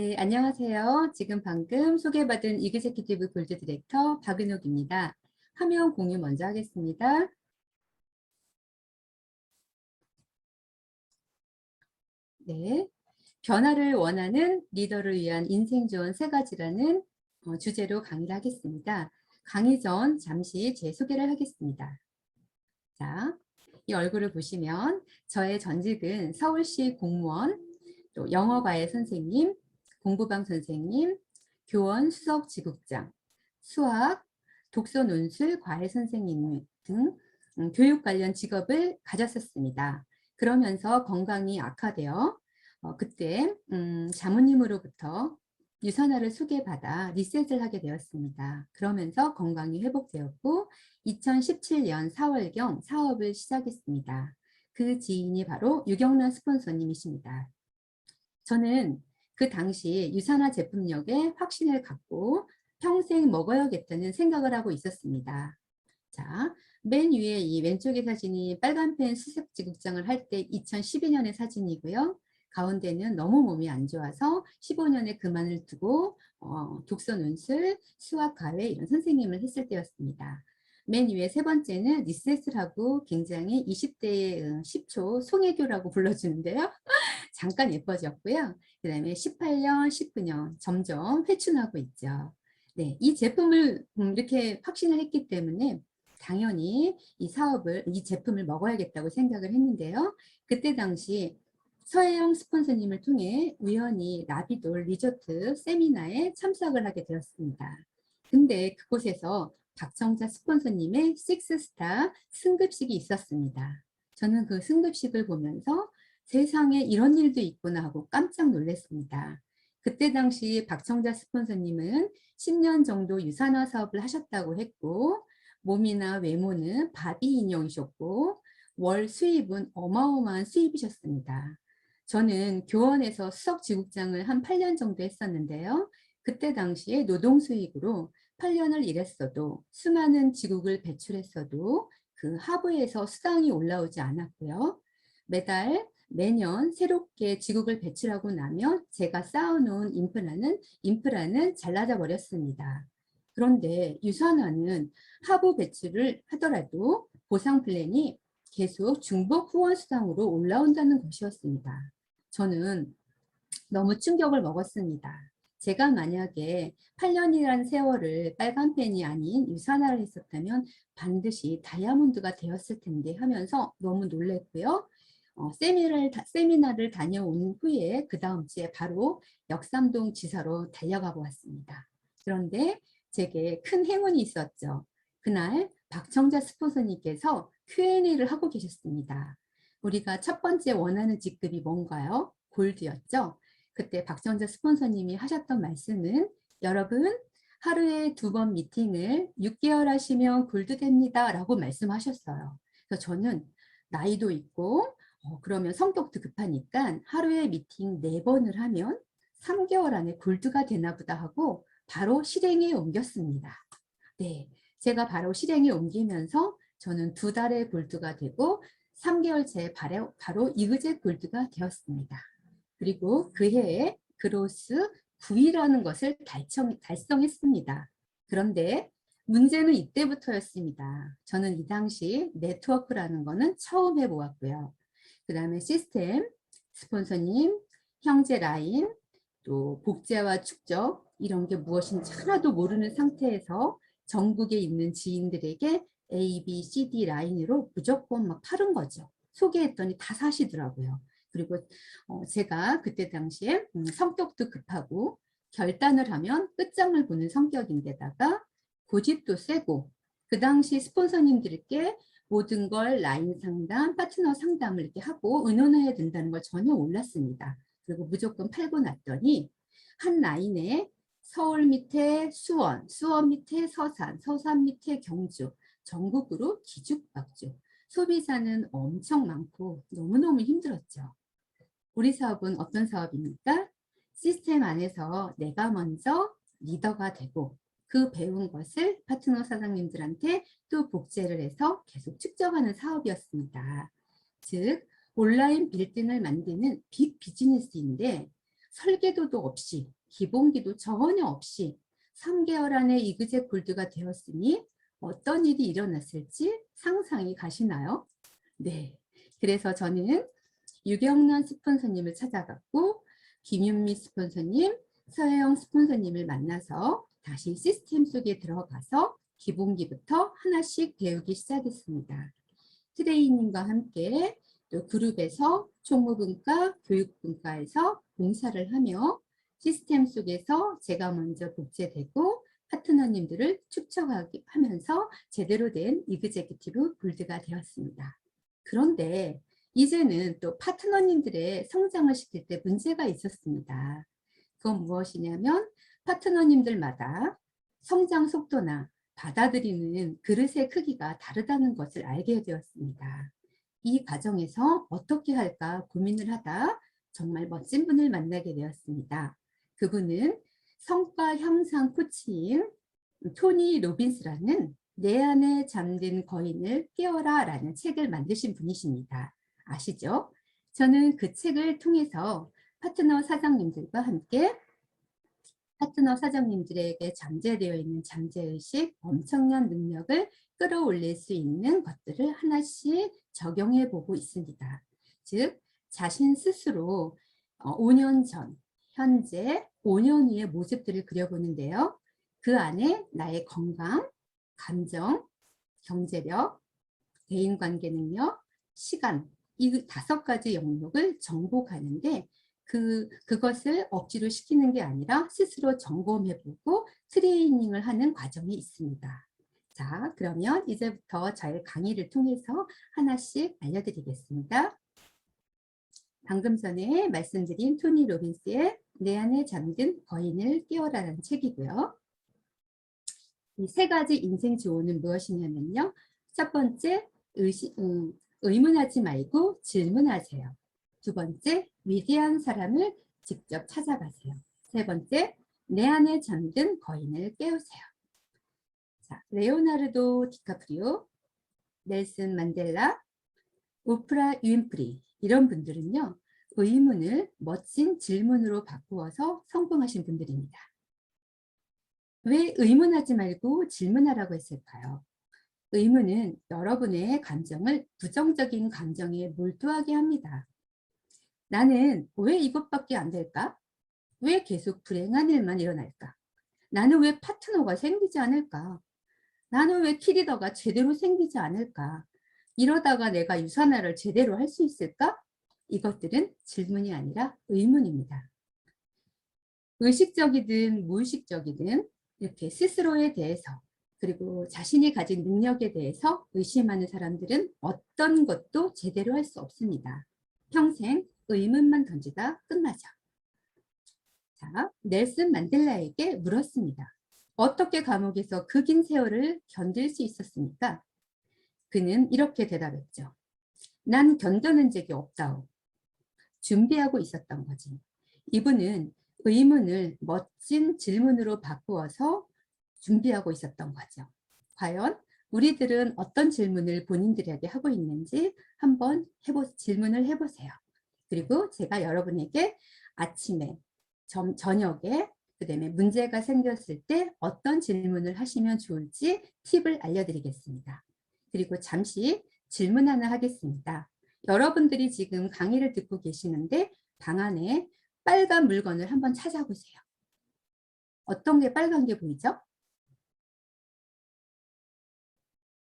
네, 안녕하세요. 지금 방금 소개받은 이그제큐티브 골드 디렉터 박은옥입니다. 화면 공유 먼저 하겠습니다. 네, 변화를 원하는 리더를 위한 인생 조언 세 가지라는 어, 주제로 강의를 하겠습니다. 강의 전 잠시 제 소개를 하겠습니다. 자, 이 얼굴을 보시면 저의 전직은 서울시 공무원, 또 영어과외 선생님, 공부방 선생님, 교원 수석 지국장, 수학, 독서 논술 과외 선생님 등 음, 교육 관련 직업을 가졌었습니다. 그러면서 건강이 악화되어 어, 그때 음, 자모님으로부터 유산화를 소개받아 리셋을 하게 되었습니다. 그러면서 건강이 회복되었고 2017년 4월경 사업을 시작했습니다. 그 지인이 바로 유경란 스폰서님이십니다. 저는 그 당시 유산화 제품력에 확신을 갖고 평생 먹어야겠다는 생각을 하고 있었습니다. 자, 맨 위에 이 왼쪽의 사진이 빨간 펜 수색 지국장을 할 때 2012년의 사진이고요. 가운데는 너무 몸이 안 좋아서 15년에 그만을 두고 어, 독서 논술, 수학 과외 이런 선생님을 했을 때였습니다. 맨 위에 세 번째는 하고 굉장히 20대의 10초 송혜교라고 불러주는데요. 잠깐 예뻐졌고요. 그 다음에 18년, 19년 점점 회춘하고 있죠. 네, 이 제품을 음, 이렇게 확신을 했기 때문에 당연히 이 사업을, 이 제품을 먹어야겠다고 생각을 했는데요. 그때 당시 서혜영 스폰서님을 통해 우연히 라비돌 리조트 세미나에 참석을 하게 되었습니다. 근데 그곳에서 박정자 스폰서님의 식스스타 승급식이 있었습니다. 저는 그 승급식을 보면서 세상에 이런 일도 있구나 하고 깜짝 놀랐습니다. 그때 당시 박정자 스폰서님은 10년 정도 유산화 사업을 하셨다고 했고 몸이나 외모는 바비 인형이셨고 월 수입은 어마어마한 수입이셨습니다. 저는 교원에서 수석 지국장을 한 8년 정도 했었는데요. 그때 당시에 노동 수익으로 8년을 일했어도 수많은 지국을 배출했어도 그 하부에서 수당이 올라오지 않았고요. 매달 매년 새롭게 지국을 배출하고 나면 제가 쌓아놓은 인프라는 인프라는 잘라져 버렸습니다. 그런데 유산화는 하부 배출을 하더라도 보상 플랜이 계속 중복 후원 수당으로 올라온다는 것이었습니다. 저는 너무 충격을 먹었습니다. 제가 만약에 8년이라는 세월을 빨간 펜이 아닌 유산화를 했었다면 반드시 다이아몬드가 되었을 텐데 하면서 너무 놀랬고요. 어, 세미나를, 세미나를 다녀온 후에 그 다음 주에 바로 역삼동 지사로 달려가고 왔습니다. 그런데 제게 큰 행운이 있었죠. 그날 박정자 스폰서님께서 Q&A를 하고 계셨습니다. 우리가 첫 번째 원하는 직급이 뭔가요? 골드였죠. 그때 박정자 스폰서님이 하셨던 말씀은 여러분 하루에 두 번 미팅을 6개월 하시면 골드 됩니다 라고 말씀하셨어요. 그래서 저는 나이도 있고 어, 그러면 성격도 급하니까 하루에 미팅 4번을 하면 3개월 안에 골드가 되나 보다 하고 바로 실행에 옮겼습니다. 네, 제가 바로 실행에 옮기면서 저는 두 달의 골드가 되고 3개월째 바로, 바로 이그제 골드가 되었습니다. 그리고 그 해에 그로스 9위라는 것을 달성, 달성했습니다. 그런데 문제는 이때부터였습니다. 저는 이 당시 네트워크라는 것은 처음 해보았고요. 그 다음에 시스템, 스폰서님, 형제 라인, 또 복제와 축적 이런 게 무엇인지 하나도 모르는 상태에서 전국에 있는 지인들에게 A, B, C, D 라인으로 무조건 막 파는 거죠. 소개했더니 다 사시더라고요. 그리고 어, 제가 그때 당시에 음, 성격도 급하고 결단을 하면 끝장을 보는 성격인데다가 고집도 세고 그 당시 스폰서님들께 모든 걸 라인 상담, 파트너 상담을 이렇게 하고 의논해야 된다는 걸 전혀 몰랐습니다. 그리고 무조건 팔고 났더니 한 라인에 서울 밑에 수원, 수원 밑에 서산, 서산 밑에 경주, 전국으로 기죽박죽. 소비자는 엄청 많고 너무너무 힘들었죠. 우리 사업은 어떤 사업입니까? 시스템 안에서 내가 먼저 리더가 되고 그 배운 것을 파트너 사장님들한테 또 복제를 해서 계속 축적하는 사업이었습니다. 즉 온라인 빌딩을 만드는 빅 비즈니스인데 설계도도 없이 기본기도 전혀 없이 3개월 안에 이그제 골드가 되었으니 어떤 일이 일어났을지 상상이 가시나요? 네. 그래서 저는 유경란 스폰서님을 찾아갔고 김윤미 스폰서님, 서혜영 스폰서님을 만나서 다시 시스템 속에 들어가서 기본기부터 하나씩 배우기 시작했습니다. 트레이닝과 함께 또 그룹에서 총무분과 교육분과에서 봉사를 하며 시스템 속에서 제가 먼저 복제되고 파트너님들을 축적하면서 제대로 된 이그제큐티브 볼드가 되었습니다. 그런데 이제는 또 파트너님들의 성장을 시킬 때 문제가 있었습니다. 그건 무엇이냐면 파트너님들마다 성장 속도나 받아들이는 그릇의 크기가 다르다는 것을 알게 되었습니다. 이 과정에서 어떻게 할까 고민을 하다 정말 멋진 분을 만나게 되었습니다. 그분은 성과 향상 코치인 토니 로빈스라는 내 안에 잠든 거인을 깨워라 라는 책을 만드신 분이십니다. 아시죠? 저는 그 책을 통해서 파트너 사장님들과 함께 파트너 사장님들에게 잠재되어 있는 잠재의식, 엄청난 능력을 끌어올릴 수 있는 것들을 하나씩 적용해 보고 있습니다. 즉, 자신 스스로 5년 전, 현재, 5년 후의 모습들을 그려보는데요. 그 안에 나의 건강, 감정, 경제력, 대인관계 능력, 시간, 이 다섯 가지 영역을 정복하는데 그, 그것을 억지로 시키는 게 아니라 스스로 점검해보고 트레이닝을 하는 과정이 있습니다. 자, 그러면 이제부터 저의 강의를 통해서 하나씩 알려드리겠습니다. 방금 전에 말씀드린 토니 로빈스의 내 안에 잠든 거인을 깨워라라는 책이고요. 이 세 가지 인생 조언은 무엇이냐면요. 첫 번째, 의시, 음, 의문하지 말고 질문하세요. 두 번째, 위대한 사람을 직접 찾아가세요. 세 번째, 내 안에 잠든 거인을 깨우세요. 자, 레오나르도 디카프리오, 넬슨 만델라, 오프라 유인프리 이런 분들은요. 의문을 멋진 질문으로 바꾸어서 성공하신 분들입니다. 왜 의문하지 말고 질문하라고 했을까요? 의문은 여러분의 감정을 부정적인 감정에 몰두하게 합니다. 나는 왜 이것밖에 안 될까? 왜 계속 불행한 일만 일어날까? 나는 왜 파트너가 생기지 않을까? 나는 왜 키리더가 제대로 생기지 않을까? 이러다가 내가 유산화를 제대로 할 수 있을까? 이것들은 질문이 아니라 의문입니다. 의식적이든 무의식적이든 이렇게 스스로에 대해서 그리고 자신이 가진 능력에 대해서 의심하는 사람들은 어떤 것도 제대로 할 수 없습니다. 평생 의문만 던지다 끝나죠. 자, 넬슨 만델라에게 물었습니다. 어떻게 감옥에서 그 긴 세월을 견딜 수 있었습니까? 그는 이렇게 대답했죠. 난 견뎌낸 적이 없다오. 준비하고 있었던 거지. 이분은 의문을 멋진 질문으로 바꾸어서 준비하고 있었던 거죠. 과연 우리들은 어떤 질문을 본인들에게 하고 있는지 한번 해보, 질문을 해보세요. 그리고 제가 여러분에게 아침에, 점, 저녁에, 그 다음에 문제가 생겼을 때 어떤 질문을 하시면 좋을지 팁을 알려드리겠습니다. 그리고 잠시 질문 하나 하겠습니다. 여러분들이 지금 강의를 듣고 계시는데 방 안에 빨간 물건을 한번 찾아보세요. 어떤 게 빨간 게 보이죠?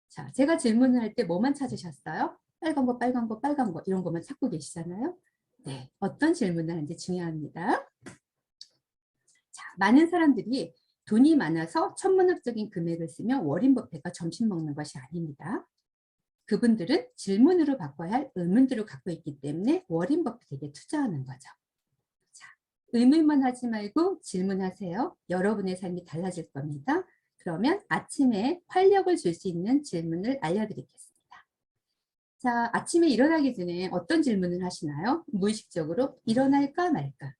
자, 제가 질문을 할 때 뭐만 찾으셨어요? 빨간 거, 빨간 거, 빨간 거 이런 것만 찾고 계시잖아요. 네, 어떤 질문을 하는지 중요합니다. 자, 많은 사람들이 돈이 많아서 천문학적인 금액을 쓰면 워린 버핏가 점심 먹는 것이 아닙니다. 그분들은 질문으로 바꿔야 할 의문들을 갖고 있기 때문에 워린 버핏에게 투자하는 거죠. 자, 의문만 하지 말고 질문하세요. 여러분의 삶이 달라질 겁니다. 그러면 아침에 활력을 줄 수 있는 질문을 알려드리겠습니다. 자, 아침에 일어나기 전에 어떤 질문을 하시나요? 무의식적으로 일어날까 말까?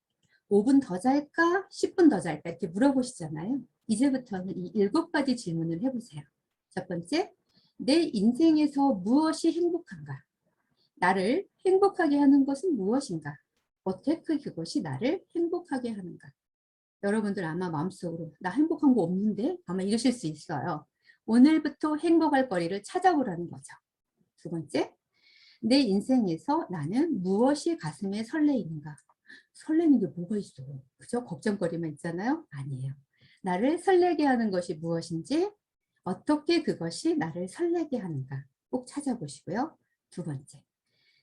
5분 더 잘까? 10분 더 잘까? 이렇게 물어보시잖아요. 이제부터는 이 일곱 가지 질문을 해보세요. 첫 번째, 내 인생에서 무엇이 행복한가? 나를 행복하게 하는 것은 무엇인가? 어떻게 그것이 나를 행복하게 하는가. 여러분들 아마 마음속으로 나 행복한 거 없는데 아마 이러실 수 있어요. 오늘부터 행복할 거리를 찾아보라는 거죠. 두 번째, 내 인생에서 나는 무엇이 가슴에 설레이는가? 설레는 게 뭐가 있어? 그죠? 걱정거리만 있잖아요? 아니에요. 나를 설레게 하는 것이 무엇인지, 어떻게 그것이 나를 설레게 하는가? 꼭 찾아보시고요. 두 번째,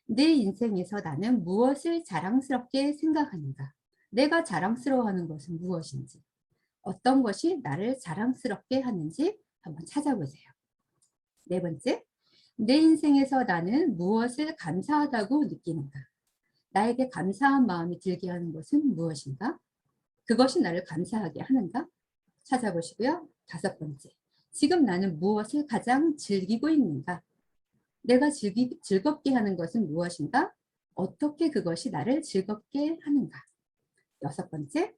내 인생에서 나는 무엇을 자랑스럽게 생각하는가? 내가 자랑스러워하는 것은 무엇인지, 어떤 것이 나를 자랑스럽게 하는지 한번 찾아보세요. 네 번째, 내 인생에서 나는 무엇을 감사하다고 느끼는가? 나에게 감사한 마음이 들게 하는 것은 무엇인가? 그것이 나를 감사하게 하는가? 찾아보시고요. 다섯 번째, 지금 나는 무엇을 가장 즐기고 있는가? 내가 즐기, 즐겁게 하는 것은 무엇인가? 어떻게 그것이 나를 즐겁게 하는가? 여섯 번째,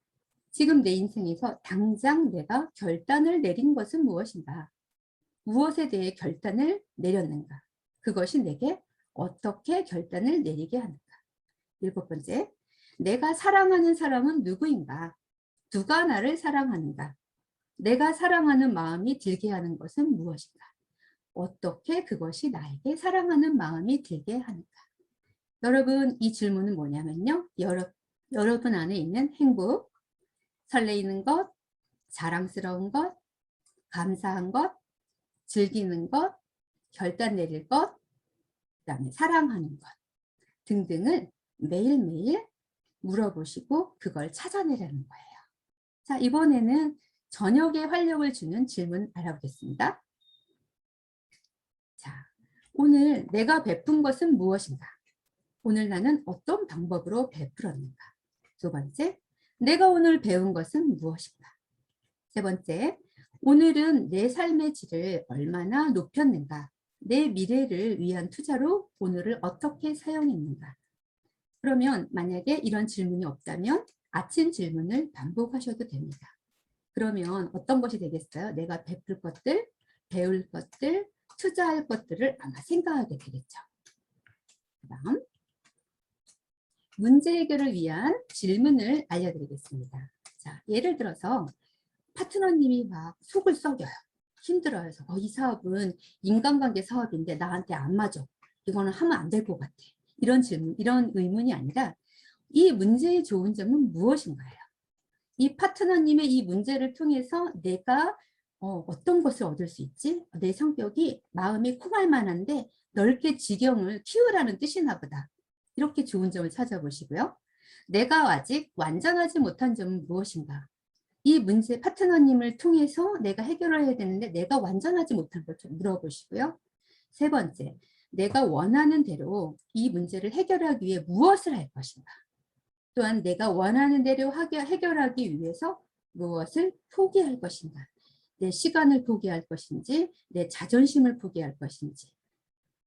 지금 내 인생에서 당장 내가 결단을 내린 것은 무엇인가? 무엇에 대해 결단을 내렸는가? 그것이 내게 어떻게 결단을 내리게 하는가? 일곱 번째, 내가 사랑하는 사람은 누구인가? 누가 나를 사랑하는가? 내가 사랑하는 마음이 들게 하는 것은 무엇인가? 어떻게 그것이 나에게 사랑하는 마음이 들게 하는가? 여러분, 이 질문은 뭐냐면요. 여러, 여러분 안에 있는 행복, 설레이는 것, 자랑스러운 것, 감사한 것, 즐기는 것, 결단 내릴 것, 그 다음에 사랑하는 것 등등을 매일매일 물어보시고 그걸 찾아내라는 거예요. 자, 이번에는 저녁에 활력을 주는 질문 알아보겠습니다. 자, 오늘 내가 베푼 것은 무엇인가? 오늘 나는 어떤 방법으로 베풀었는가? 두 번째, 내가 오늘 배운 것은 무엇인가? 세 번째, 오늘은 내 삶의 질을 얼마나 높였는가? 내 미래를 위한 투자로 오늘을 어떻게 사용했는가? 그러면 만약에 이런 질문이 없다면 아침 질문을 반복하셔도 됩니다. 그러면 어떤 것이 되겠어요? 내가 베풀 것들, 배울 것들, 투자할 것들을 아마 생각하게 되겠죠. 그다음 문제 해결을 위한 질문을 알려드리겠습니다. 자, 예를 들어서 파트너님이 막 속을 썩여요. 힘들어요. 어, 이 사업은 인간관계 사업인데 나한테 안 맞아. 이거는 하면 안 될 것 같아. 이런 질문, 이런 의문이 아니라 이 문제의 좋은 점은 무엇인가요? 이 파트너님의 이 문제를 통해서 내가 어, 어떤 것을 얻을 수 있지? 내 성격이 마음이 콩할 만한데 넓게 지경을 키우라는 뜻이나 보다. 이렇게 좋은 점을 찾아보시고요. 내가 아직 완전하지 못한 점은 무엇인가? 이 문제 파트너님을 통해서 내가 해결을 해야 되는데 내가 완전하지 못한 걸 좀 물어보시고요. 세 번째, 내가 원하는 대로 이 문제를 해결하기 위해 무엇을 할 것인가? 또한 내가 원하는 대로 해결하기 위해서 무엇을 포기할 것인가? 내 시간을 포기할 것인지, 내 자존심을 포기할 것인지,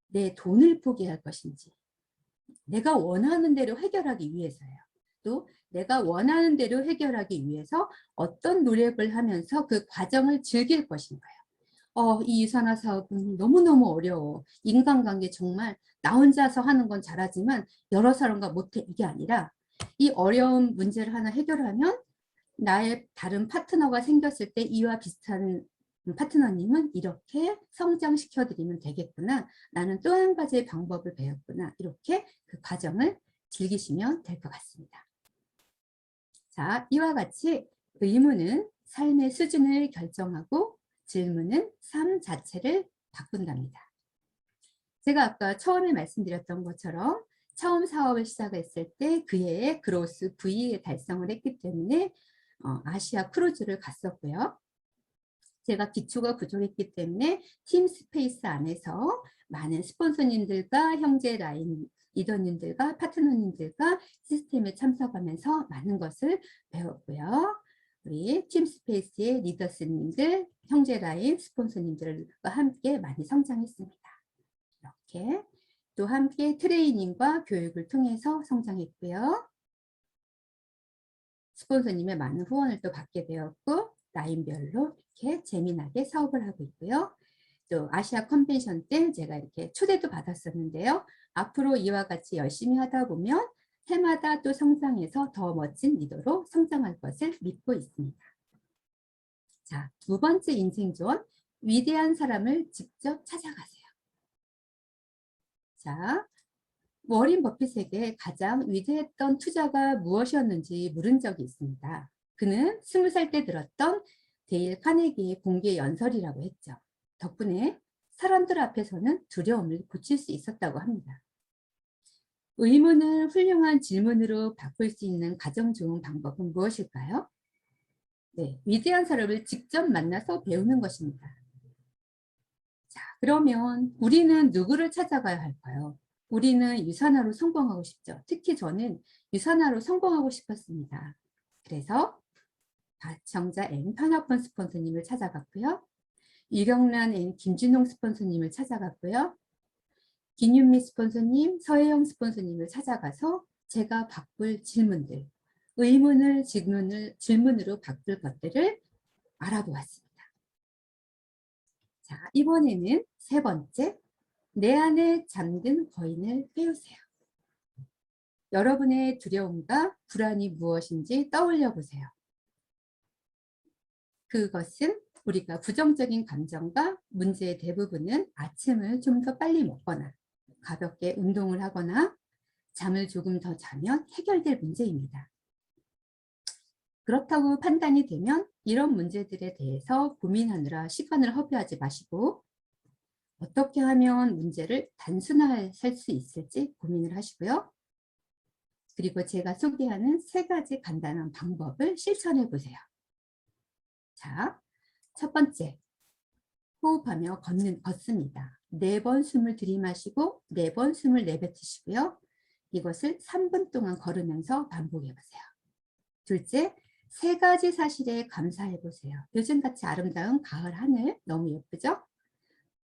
내 돈을 포기할 것인지, 내가 원하는 대로 해결하기 위해서요. 또 내가 원하는 대로 해결하기 위해서 어떤 노력을 하면서 그 과정을 즐길 것인가요? 어, 이 유산화 사업은 너무너무 어려워. 인간관계 정말 나 혼자서 하는 건 잘하지만 여러 사람과 못해 이게 아니라 이 어려운 문제를 하나 해결하면 나의 다른 파트너가 생겼을 때 이와 비슷한 파트너님은 이렇게 성장시켜드리면 되겠구나. 나는 또 한 가지의 방법을 배웠구나. 이렇게 그 과정을 즐기시면 될 것 같습니다. 자, 이와 같이 의문은 삶의 수준을 결정하고 질문은 삶 자체를 바꾼답니다. 제가 아까 처음에 말씀드렸던 것처럼 처음 사업을 시작했을 때 그해에 그로스 V의 달성을 했기 때문에 어, 아시아 크루즈를 갔었고요. 제가 기초가 부족했기 때문에 팀 스페이스 안에서 많은 스폰서님들과 형제 라인 리더님들과 파트너님들과 시스템에 참석하면서 많은 것을 배웠고요. 우리 팀스페이스의 리더스님들, 형제라인 스폰서님들과 함께 많이 성장했습니다. 이렇게 또 함께 트레이닝과 교육을 통해서 성장했고요. 스폰서님의 많은 후원을 또 받게 되었고 라인별로 이렇게 재미나게 사업을 하고 있고요. 또 아시아 컨벤션 때 제가 이렇게 초대도 받았었는데요. 앞으로 이와 같이 열심히 하다 보면 해마다 또 성장해서 더 멋진 리더로 성장할 것을 믿고 있습니다. 자, 두 번째 인생 조언. 위대한 사람을 직접 찾아가세요. 자, 워린 버핏에게 가장 위대했던 투자가 무엇이었는지 물은 적이 있습니다. 그는 스무 살 때 들었던 데일 카네기의 공개 연설이라고 했죠. 덕분에 사람들 앞에서는 두려움을 고칠 수 있었다고 합니다. 의문을 훌륭한 질문으로 바꿀 수 있는 가장 좋은 방법은 무엇일까요? 네, 위대한 사람을 직접 만나서 배우는 것입니다. 자, 그러면 우리는 누구를 찾아가야 할까요? 우리는 유산화로 성공하고 싶죠. 특히 저는 유산화로 성공하고 싶었습니다. 그래서 박정자 앤 판화펀 스폰서님을 찾아갔고요. 유경란 앤 김준홍 스폰서님을 찾아갔고요. 김윤미 스폰서님, 서혜영 스폰서님을 찾아가서 제가 바꿀 질문들, 의문을 질문을, 질문으로 바꿀 것들을 알아보았습니다. 자, 이번에는 세 번째, 내 안에 잠든 거인을 깨우세요. 여러분의 두려움과 불안이 무엇인지 떠올려 보세요. 그것은 우리가 부정적인 감정과 문제의 대부분은 아침을 좀 더 빨리 먹거나 가볍게 운동을 하거나 잠을 조금 더 자면 해결될 문제입니다. 그렇다고 판단이 되면 이런 문제들에 대해서 고민하느라 시간을 허비하지 마시고 어떻게 하면 문제를 단순화할 수 있을지 고민을 하시고요. 그리고 제가 소개하는 세 가지 간단한 방법을 실천해 보세요. 자, 첫 번째, 호흡하며 걷는, 걷습니다. 네 번 숨을 들이마시고 네 번 숨을 내뱉으시고요. 이것을 3분 동안 걸으면서 반복해 보세요. 둘째, 세 가지 사실에 감사해 보세요. 요즘같이 아름다운 가을 하늘 너무 예쁘죠?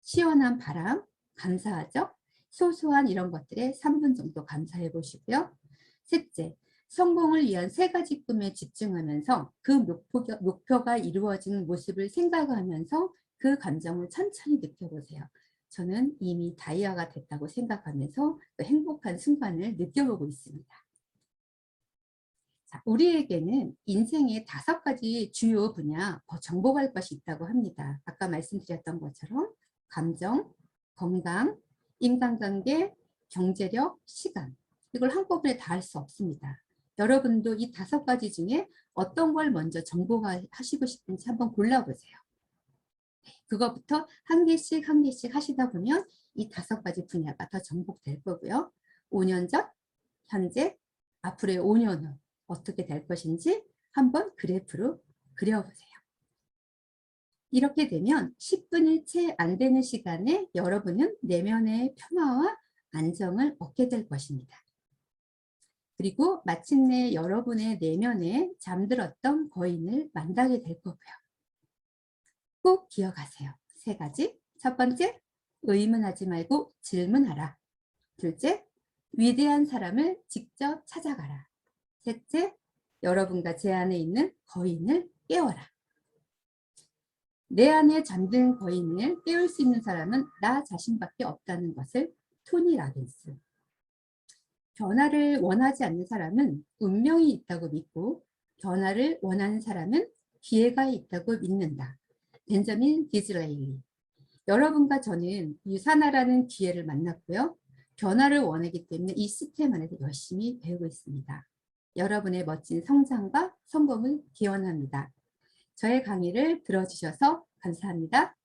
시원한 바람 감사하죠? 소소한 이런 것들에 3분 정도 감사해 보시고요. 셋째, 성공을 위한 세 가지 꿈에 집중하면서 그 목표가, 목표가 이루어지는 모습을 생각하면서 그 감정을 천천히 느껴보세요. 저는 이미 다이아가 됐다고 생각하면서 그 행복한 순간을 느껴보고 있습니다. 자, 우리에게는 인생의 다섯 가지 주요 분야 더 정복할 것이 있다고 합니다. 아까 말씀드렸던 것처럼 감정, 건강, 인간관계, 경제력, 시간 이걸 한꺼번에 다 할 수 없습니다. 여러분도 이 다섯 가지 중에 어떤 걸 먼저 정복하시고 싶은지 한번 골라보세요. 그것부터 한 개씩 한 개씩 하시다 보면 이 다섯 가지 분야가 더 정복될 거고요. 5년 전, 현재, 앞으로의 5년 후 어떻게 될 것인지 한번 그래프로 그려보세요. 이렇게 되면 10분이 채 안 되는 시간에 여러분은 내면의 평화와 안정을 얻게 될 것입니다. 그리고 마침내 여러분의 내면에 잠들었던 거인을 만나게 될 거고요. 꼭 기억하세요. 세 가지. 첫 번째, 의문하지 말고 질문하라. 둘째, 위대한 사람을 직접 찾아가라. 셋째, 여러분과 제 안에 있는 거인을 깨워라. 내 안에 잠든 거인을 깨울 수 있는 사람은 나 자신밖에 없다는 것을 토니 라빈스. 변화를 원하지 않는 사람은 운명이 있다고 믿고 변화를 원하는 사람은 기회가 있다고 믿는다. 벤저민 디즈레일리. 여러분과 저는 유산화라는 기회를 만났고요. 변화를 원하기 때문에 이 시스템 안에서 열심히 배우고 있습니다. 여러분의 멋진 성장과 성공을 기원합니다. 저의 강의를 들어주셔서 감사합니다.